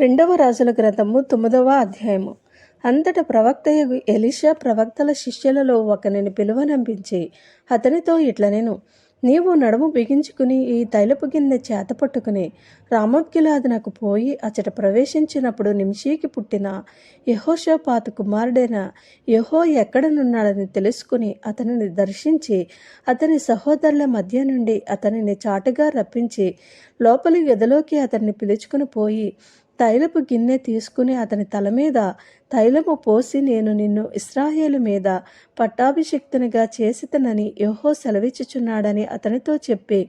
రెండవ రాజుల గ్రంథము తొమ్మిదవ అధ్యాయము. అంతట ప్రవక్తయగు ఎలిషా ప్రవక్తల శిష్యులలో ఒకనిని పిలువనంపించి అతనితో ఇట్లనేను నీవు నడుము బిగించుకుని ఈ తైలపు గిన్నె చేత పట్టుకుని రామోద్గిలాదునకు పోయి అచట ప్రవేశించినప్పుడు నిమిషీకి పుట్టిన యహోషోపాత కుమారుడైన యహో ఎక్కడనున్నాడని తెలుసుకుని అతనిని దర్శించి అతని సహోదరుల మధ్య నుండి అతనిని చాటుగా రప్పించి లోపలి గదిలోకి అతన్ని పిలుచుకుని పోయి తైలపు గిన్నె తీసుకుని అతని తల మీద తైలము పోసి నేను నిన్ను ఇస్రాయేలు మీద పట్టాభిషిక్తునిగా చేసితనని యహో సెలవిచ్చుచున్నాడని అతనితో చెప్పి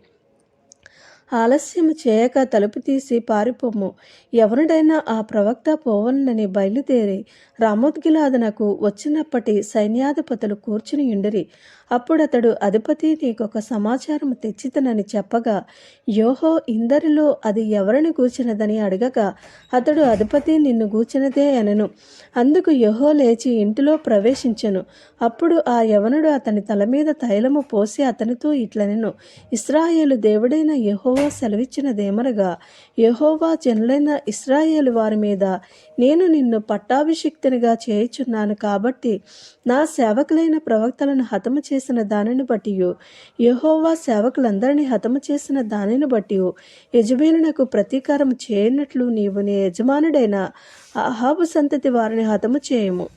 ఆలస్యము చేయక తలుపు తీసి పారిపోము ఎవరిడైనా ఆ ప్రవక్త పోవలనని బయలుదేరి రామోద్గిలాదనకు వచ్చినప్పటి సైన్యాధిపతులు కూర్చుని ఉండిరి అప్పుడతడు అధిపతి నీకొక సమాచారం తెచ్చితనని చెప్పగా యోహో ఇందరిలో అది ఎవరిని గూర్చినదని అడగగా అతడు అధిపతి నిన్ను గూర్చినదే అనను. అందుకు యోహో లేచి ఇంటిలో ప్రవేశించెను. అప్పుడు ఆ యవనుడు అతని తల మీద తైలము పోసి అతనితో ఇట్లనెను ఇస్రాయేలు దేవుడైన యహోవా సెలవిచ్చినదేమనగా యహోవా జనులైన ఇస్రాయేలు వారి మీద నేను నిన్ను పట్టాభిషిక్తునిగా చేయుచున్నాను కాబట్టి నా సేవకులైన ప్రవక్తలను హతము చేసిన దానిని బట్టి యహోవా సేవకులందరినీ హతము చేసిన దానిని బట్టి యజబేలునకు ప్రతీకారం చేయనట్లు నీవు నీ యజమానుడైన అహాబు సంతతి వారిని హతము చేయము.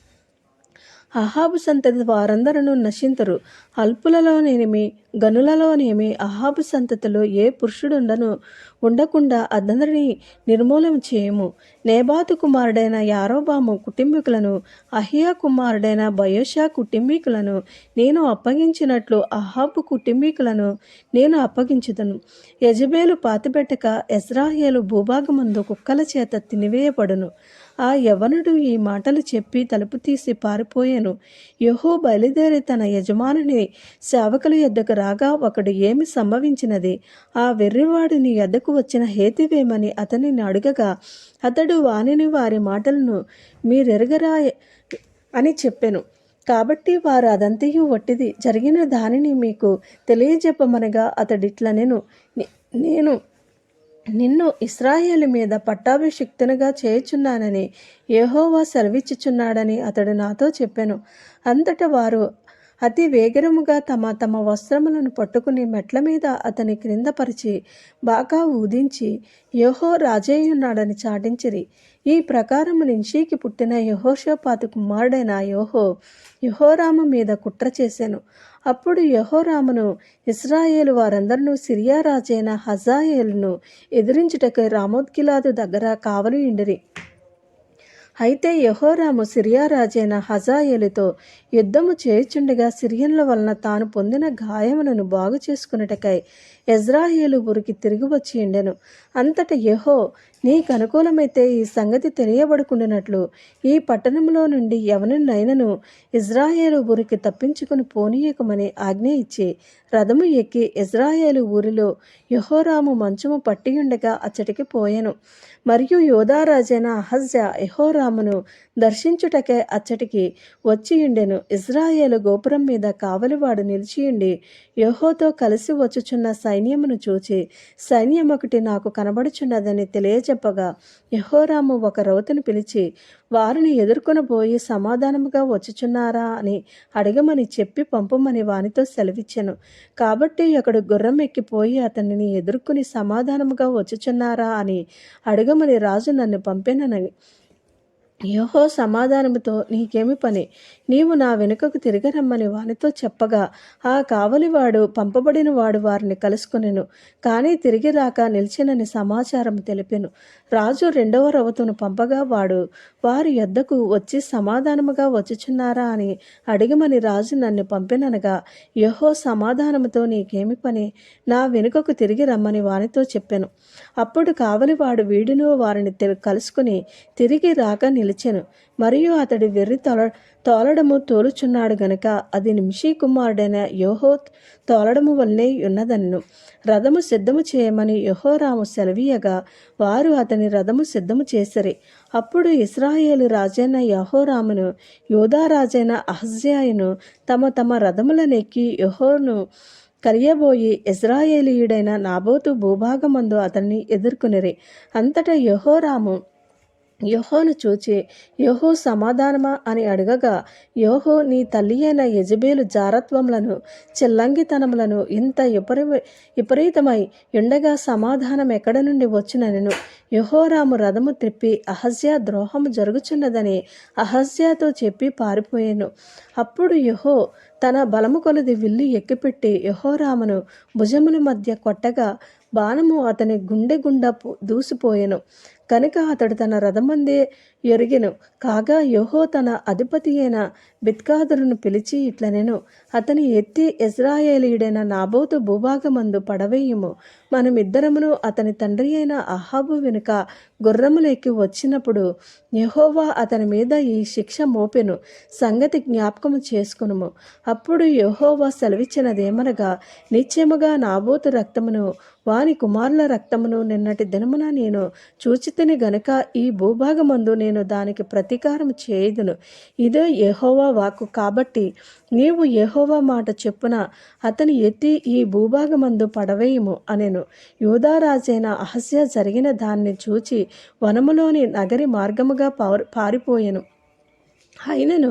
అహాబు సంతతి వారందరూ నశింతరు. అల్పులలోనేమి గనులలోనేమి అహాబు సంతతిలో ఏ పురుషుడుండను ఉండకుండా అదందరినీ నిర్మూలం చేయము. నేబాతు కుమారుడైన యారోబాము కుటుంబీకులను అహియా కుమారుడైన బయోషా కుటుంబీకులను నేను అప్పగించినట్లు అహాబు కుటుంబీకులను నేను అప్పగించుదను. యజబేలు పాతిపెట్టక ఎజ్రాయేలు భూభాగమందు కుక్కల చేత తినివేయబడును. ఆ యవనుడు ఈ మాటలు చెప్పి తలుపు తీసి పారిపోయాను. యహో బయలుదేరి తన యజమానుని సేవకుల యొద్దకు రాగా ఒకడు ఏమి సంభవించినది? ఆ వెర్రివాడిని ఎద్దకు వచ్చిన హేతివేమని అతనిని అడగగా అతడు వానిని వారి మాటలను మీరెరగరా అని చెప్పాను. కాబట్టి వారు అదంతయు వట్టిది జరిగిన దానిని మీకు తెలియజెప్పమనగా అతడిట్ల నేను నేను నిన్ను ఇస్రాయేల్ మీద పట్టాభిషిక్తునిగా చేయుచున్నానని యెహోవా సెలవిచ్చుచున్నాడని అతడు నాతో చెప్పాను. అంతట వారు అతి వేగరముగా తమ తమ వస్త్రములను పట్టుకుని మెట్ల మీద అతని క్రిందపరిచి బాగా ఊదించి యహో రాజేయున్నాడని చాటించిరి. ఈ ప్రకారము నింషీకి పుట్టిన యహోషోపాతి కుమారుడైన యోహో యహోరాము మీద కుట్ర చేశాను అప్పుడు యహోరామును ఇస్రాయేలు వారందరూ సిరియా రాజైన హజాయేలును ఎదిరించుటకు రామోద్గిలాదు దగ్గర కావలు ఇండిరి అయితే యహోరాము సిరియా రాజైన హజాయేలుతో యుద్ధము చేయుచుండగా సిరియన్ల వలన తాను పొందిన గాయములను బాగు చేసుకున్నటకై ఎజ్రాయేలు ఊరికి తిరిగి వచ్చి ఉండెను. అంతట యహో నీకు అనుకూలమైతే ఈ సంగతి తెలియబడుకుండినట్లు ఈ పట్టణంలో నుండి ఎవరినైనను ఇజ్రాయేలు ఊరికి తప్పించుకుని పోనీయకమని ఆజ్ఞ ఇచ్చి రథము ఎక్కి ఇజ్రాయేలు ఊరిలో యహోరాము మంచము పట్టియుండగా అచ్చటికి పోయెను. మరియు యోధారాజైన అహజ్యా యహోరామును దర్శించుటకే అచ్చటికి వచ్చియుండెను. ఇజ్రాయేలు గోపురం మీద కావలివాడు నిలిచియుండి యహోతో కలిసి వచ్చుచున్న సైన్యమును చూచి సైన్యం ఒకటి నాకు కనబడుచున్నదని తెలియ చెప్పగా యహోరాము ఒక రౌతును పిలిచి వారిని ఎదుర్కొనబోయి సమాధానముగా వచ్చుచున్నారా అని అడగమని చెప్పి పంపమని వానితో సెలవిచ్చాను. కాబట్టి అక్కడ గుర్రం ఎక్కిపోయి అతనిని ఎదుర్కొని సమాధానముగా వచ్చుచున్నారా అని అడగమని రాజు నన్ను పంపెనని యోహో సమాధానముతో నీకేమి పని? నీవు నా వెనుకకు తిరిగి రమ్మని వానితో చెప్పగా ఆ కావలివాడు పంపబడిన వాడు వారిని కలుసుకునేను. కానీ తిరిగి రాక నిలిచినని సమాచారం తెలిపెను. రాజు రెండవ రవతును పంపగా వాడు వారి యొద్దకు వచ్చి సమాధానముగా వచ్చుచున్నారా అని అడిగమని రాజు నన్ను పంపిననగా యహో సమాధానముతో నీకేమి పని? నా వెనుకకు తిరిగి రమ్మని వానితో చెప్పాను. అప్పుడు కావలివాడు వీడినో వారిని కలుసుకుని తిరిగి రాక నిలిచి నిలిచెను మరియు అతడి వెర్రి తొల తోలడము తోలుచున్నాడు గనుక అది నిమిషీ కుమారుడైన యోహో తోలడము వల్లే ఉన్నదన్ను రథము సిద్ధము చేయమని యహోరాము సెలవీయగా వారు అతని రథము సిద్ధము చేసిరి. అప్పుడు ఇస్రాయేలు రాజైన యహోరామును యోధారాజైన అహజ్యాయును తమ తమ రథములనెక్కి యహోను కలియబోయి ఇజ్రాయేలీయుడైన నాబోతు భూభాగమందు అతన్ని ఎదుర్కొనిరి. అంతటా యహోరాము యోహోను చూచి యోహో సమాధానమా? అని అడగగా యోహో నీ తల్లి అయిన యజబేలు జారత్వములను చెల్లంగితనములను ఇంత విపరీ విపరీతమై ఉండగా సమాధానం ఎక్కడ నుండి వచ్చినను యహోరాము రథము త్రిప్పి అహజ్యా ద్రోహము జరుగుచున్నదని అహజ్యాతో చెప్పి పారిపోయాను. అప్పుడు యహో తన బలము కొలది విల్లు ఎక్కిపెట్టి యహోరామును భుజముల మధ్య కొట్టగా బాణము అతని గుండె గుండా దూసిపోయెను. కనుక అతడు తన రథమందే ఎరిగెను. కాగా యోహో తన అధిపతి అయిన బిత్కాదురును పిలిచి ఇట్లనెను అతని ఎత్తి ఇజ్రాయేలీయుడైన నాబోతు భూభాగమందు పడవేయుము. మనమిద్దరమును అతని తండ్రి అయిన అహాబు వెనుక గుర్రములు ఎక్కి వచ్చినప్పుడు యెహోవా అతని మీద ఈ శిక్ష మోపెను సంగతి జ్ఞాపకము చేసుకునుము. అప్పుడు యహోవా సెలవిచ్చినదేమనగా నిత్యముగా నాబోతు రక్తమును వాని కుమారుల రక్తమును నిన్నటి దినమున నేను చూచితిని గనుక ఈ భూభాగమందు నేను దానికి ప్రతీకారం చేయదును. ఇదే యెహోవా వాక్కు కాబట్టి నీవు యహోవా మాట చెప్పున అతని ఎత్తి ఈ భూభాగమందు పడవేయుము అనెను. యూదారాజైన అహస్య జరిగిన దాన్ని చూచి వనములోని నగరి మార్గముగా పారు పారిపోయెను. అయినను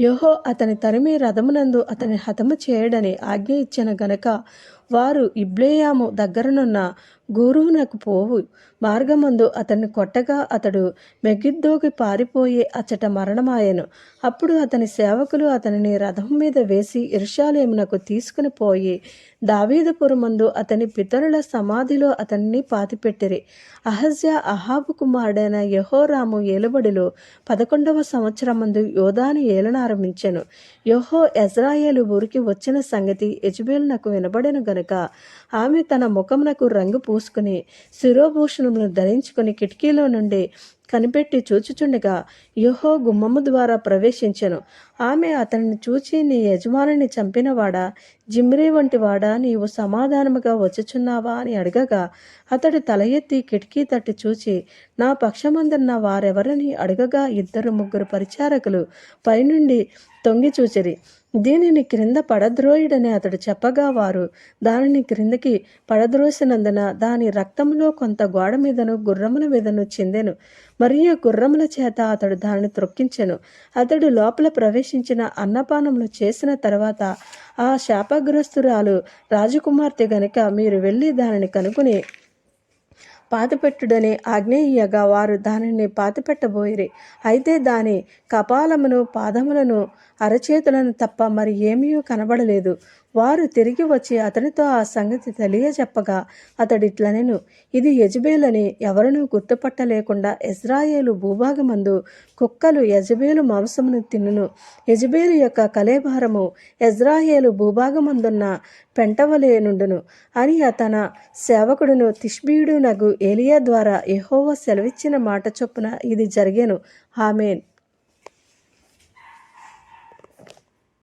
యోహో అతని తరిమి రథమునందు అతని హతము చేయడని ఆజ్ఞ ఇచ్చిన గనక వారు ఇబ్లేయాము దగ్గరనున్న గూరువునకు పోవు. మార్గమందు అతన్ని కొట్టగా అతడు మెగిద్దోకి పారిపోయి అచ్చట మరణమాయెను. అప్పుడు అతని సేవకులు అతనిని రథం మీద వేసి ఇర్షాలేమునకు తీసుకుని పోయి దావీదపురమందు అతని పితరుల సమాధిలో అతన్ని పాతిపెట్టిరి. అహజ్య అహాబు కుమారుడైన యహోరాము ఏలుబడిలో పదకొండవ సంవత్సరం మందు యోధాను ఏలనారంభించెను యహో ఎజ్రాయేలు ఊరికి వచ్చిన సంగతి యజబేలునకు వినబడెను గనుక ఆమె తన ముఖమునకు రంగు పూసుకుని శిరోభూషణములను ధరించుకుని కిటికీలో నుండి కనిపెట్టి చూచుచుండగా యోహో గుమ్మము ద్వారా ప్రవేశించెను. ఆమె అతనిని చూచి నీ యజమానిని చంపినవాడా? జిమ్రే వంటి వాడా నీవు సమాధానముగా వచ్చుచున్నావా అని అడగగా అతడు తల ఎత్తి కిటికీ తట్టి చూచి నా పక్షమందున్న వారెవరని అడగగా ఇద్దరు ముగ్గురు పరిచారకులు పైనుండి తొంగి చూచిరి. దీనిని క్రింద పడద్రోయుడని అతడు చెప్పగా వారు దానిని క్రిందకి పడద్రోసినందున దాని రక్తంలో కొంత గోడ మీదను గుర్రముల మీదను చిందెను. మరియు గుర్రముల చేత అతడు దానిని త్రొక్కించెను. అతడు లోపల ప్రవేశించిన అన్నపానములు చేసిన తర్వాత ఆ శాపగ్రస్తురాలు రాజకుమార్తె గనుక మీరు వెళ్ళి దానిని కనుక్కుని పాతిపెట్టుడనే ఆగ్నేయగా వారు దానిని పాతిపెట్టబోయిరి. అయితే దాని కపాలమును పాదములను అరచేతులను తప్ప మరి ఏమీ కనబడలేదు. వారు తిరిగి వచ్చి అతనితో ఆ సంగతి తెలియజెప్పగా అతడిట్లనెను. ఇది యజబేలని ఎవరునూ గుర్తుపట్టలేకుండా ఇజ్రాయేలు భూభాగమందు కుక్కలు యజబేలు మాంసమును తిన్నును యజబేలు యొక్క కలేభారము ఇజ్రాయేలు భూభాగమందున్న పెంటవలే నుండును. అని తన సేవకుడును తిష్బీయుడు నగు ఏలియా ద్వారా ఎహోవ సెలవిచ్చిన మాట చొప్పున ఇది జరిగేను. ఆమెన్.